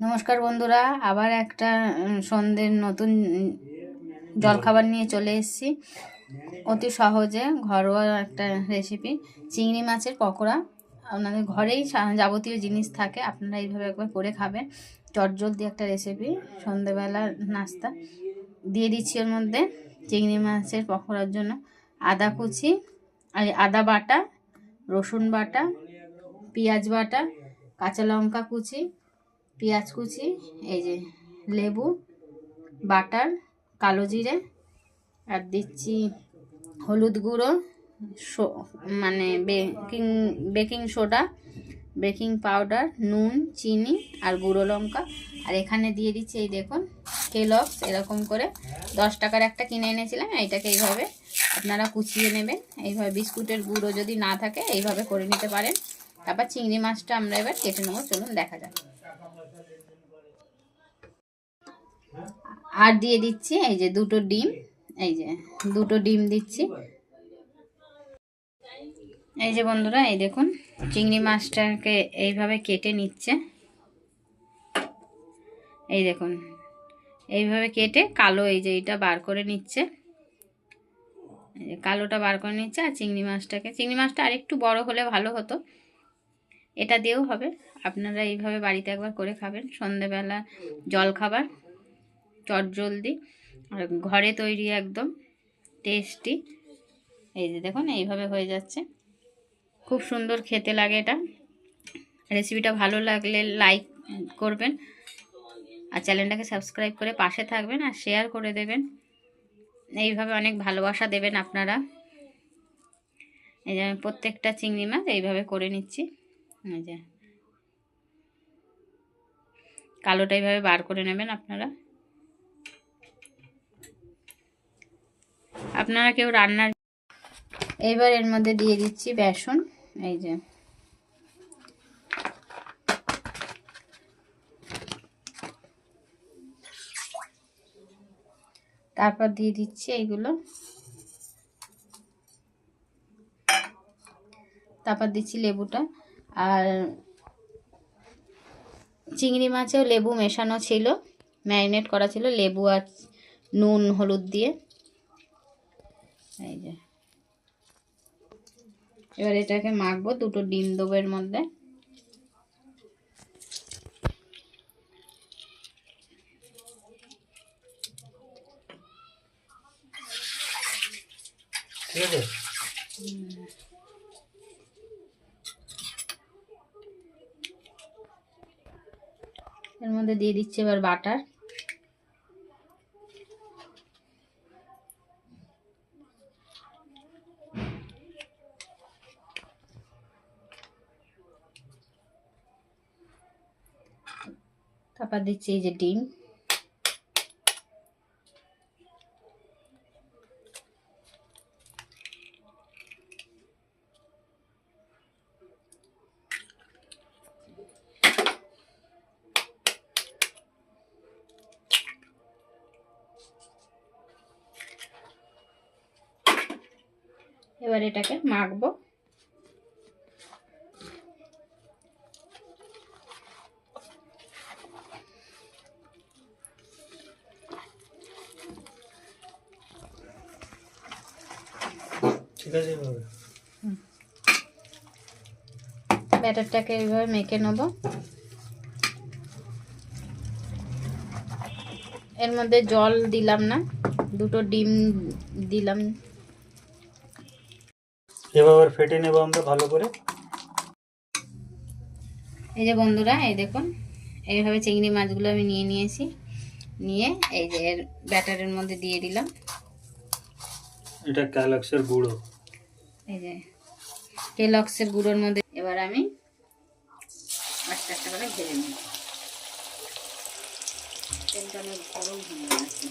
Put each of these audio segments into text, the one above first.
নমস্কার বন্ধুরা, আবার একটা সন্ধ্যের নতুন জলখাবার নিয়ে চলে এসেছি। অতি সহজে ঘরোয়া একটা রেসিপি চিংড়ি মাছের পকোড়া। আপনাদের ঘরেই যাবতীয় জিনিস থাকে, আপনারা এইভাবে একবার করে খাবেন। চটজলদি একটা রেসিপি সন্ধেবেলার নাস্তা। দিয়ে দিচ্ছি ওর মধ্যে চিংড়ি মাছের পকোড়ার জন্য আদা কুচি, আর আদা বাটা, রসুন বাটা, পেঁয়াজ বাটা, কাঁচা লঙ্কা কুচি পেঁয়াজ কুচি, এই যে লেবু, বাটার, কালো জিরে, আর দিচ্ছি হলুদ গুঁড়ো মানে baking baking soda, baking powder, নুন, চিনি আর গুঁড়ো লঙ্কা। আর এখানে দিয়ে দিচ্ছি এই দেখুন কেলক্স এরকম করে দশ টাকার একটা কিনে এনেছিলাম, এইটাকে এইভাবে আপনারা কুচিয়ে নেবেন। এইভাবে বিস্কুটের গুঁড়ো যদি না থাকে, এইভাবে করে নিতে পারেন। তারপর চিংড়ি মাছটা আমরা এবার কেটে নেব, চলুন দেখা যাক। আর দিয়ে দিচ্ছি এই যে দুটো ডিম। এই যে দুটো ডিম দিচ্ছি। এই যে বন্ধুরা, এই দেখুন, চিংড়ি মাছটাকে এইভাবে কেটে নিচ্ছে। এই দেখুন, এইভাবে কেটে কালো এই যে এইটা বার করে নিচ্ছে। কালোটা বার করে নিচ্ছে আর চিংড়ি মাছটাকে, চিংড়ি মাছটা আরেকটু বড় হলে ভালো হতো। এটা দিয়েও হবে। আপনারা এইভাবে বাড়িতে একবার করে খাবেন। সন্ধেবেলা জল খাবার চটজলদি আর ঘরে তৈরি একদম টেস্টি। এই যে দেখুন, এইভাবে হয়ে যাচ্ছে। খুব সুন্দর খেতে লাগে এটা। রেসিপিটা ভালো লাগলে লাইক করবেন। আর চ্যানেলটাকে সাবস্ক্রাইব করে পাশে থাকবেন আর শেয়ার করে দেবেন। এইভাবে অনেক ভালোবাসা দেবেন আপনারা। এই যে আমি প্রত্যেকটা চিংড়ি মাছ এইভাবে করে নিচ্ছি। এই যে। কালোটা এইভাবে বার করে নেবেন আপনারা। আপনারা কেউ রান্নার এইবার এর মধ্যে দিয়ে দিচ্ছি বেসন, এই যে। তারপর দিয়ে দিচ্ছি এইগুলো তারপর দিচ্ছি লেবুটা। আর চিংড়ি মাছেও লেবু মেশানো ছিল, ম্যারিনেট করা ছিল, লেবু আর নুন, হলুদ দিয়ে। এই যে। এবার এটাকে মাখবো দুটো ডিম দেবো এর মধ্যে। ঠিক আছে? এর মধ্যে দিয়ে দিচ্ছি এবার বাটার। তারপর দিচ্ছি এই যে ডিম। এবার এটাকে মাখবো ঠিক আছে এভাবে ব্যাটারটাকে এইভাবে মেখে নেব। এর মধ্যে জল দিলাম না দুটো ডিম দিলাম। এভাবে ফেটে নেব আমরা ভালো করে। এই যে বন্ধুরা এই দেখুন এইভাবে চিংড়ি মাছগুলো আমি নিয়ে নিয়েছি। নিয়ে এই যে এর ব্যাটারের মধ্যে দিয়ে দিলাম। এটা ক্যালাক্সের গুঁড়ো। এই যে টেলক্সের গুঁড়োর মধ্যে এবার আমি আস্তে আস্তে করে ভেজে নেব। তেলটা অনেক গরম হয়ে গেছে।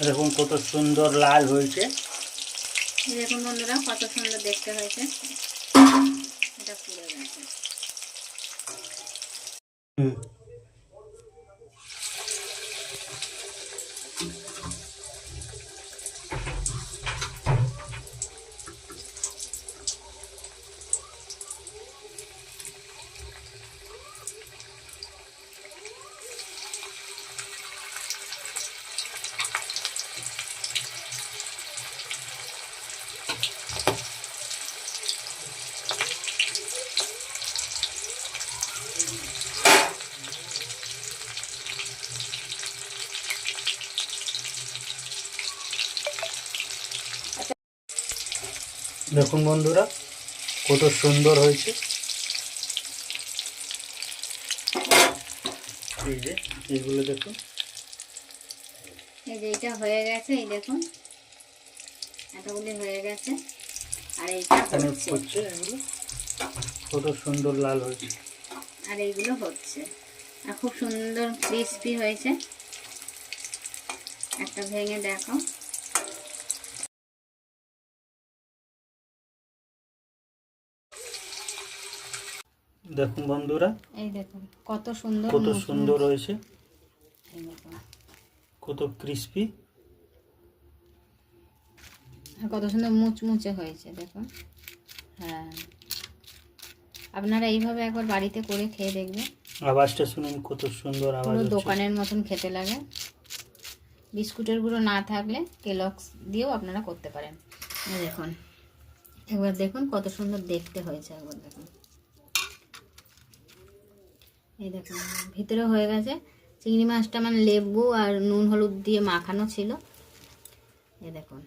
দেখুন কত সুন্দর লাল হয়েছে। দেখুন বন্ধুরা কত সুন্দর দেখতে হয়েছে। এটা পুরো গেছে হুম। দেখুন বন্ধুরা কত সুন্দর হয়েছে। এই যে এইগুলো দেখুন। এই যে এইটা হয়ে গেছে এই দেখুন। এতগুলি হয়ে গেছে আর এইটা হচ্ছে। হচ্ছে এগুলো। কত সুন্দর লাল হয়েছে। আর এইগুলো হচ্ছে। আর খুব সুন্দর ক্রিস্পি হয়েছে। একটা ভেঙে দেখো। দেখুন বন্ধুরা এই দেখুন কত সুন্দর কত সুন্দর হয়েছে। কত ক্রিস্পি কত সুন্দর মুচমুচে হয়েছে দেখুন। হ্যাঁ। আপনারা এইভাবে একবার বাড়িতে করে খেয়ে দেখবেন। আওয়াজটা শুনুন কত সুন্দর আওয়াজ হচ্ছে। দোকানের মতন খেতে লাগে। বিস্কুটের গুঁড়ো না থাকলে কেলক্স দিয়েও আপনারা করতে পারেন। দেখুন। একবার দেখুন কত সুন্দর দেখতে হয়েছে একবার দেখুন। এই দেখুন, ভিতরে হয়ে গেছে চিংড়ি মাছটা মানে লেবু আর নুন হলুদ দিয়ে মাখানো ছিল। এ দেখুন।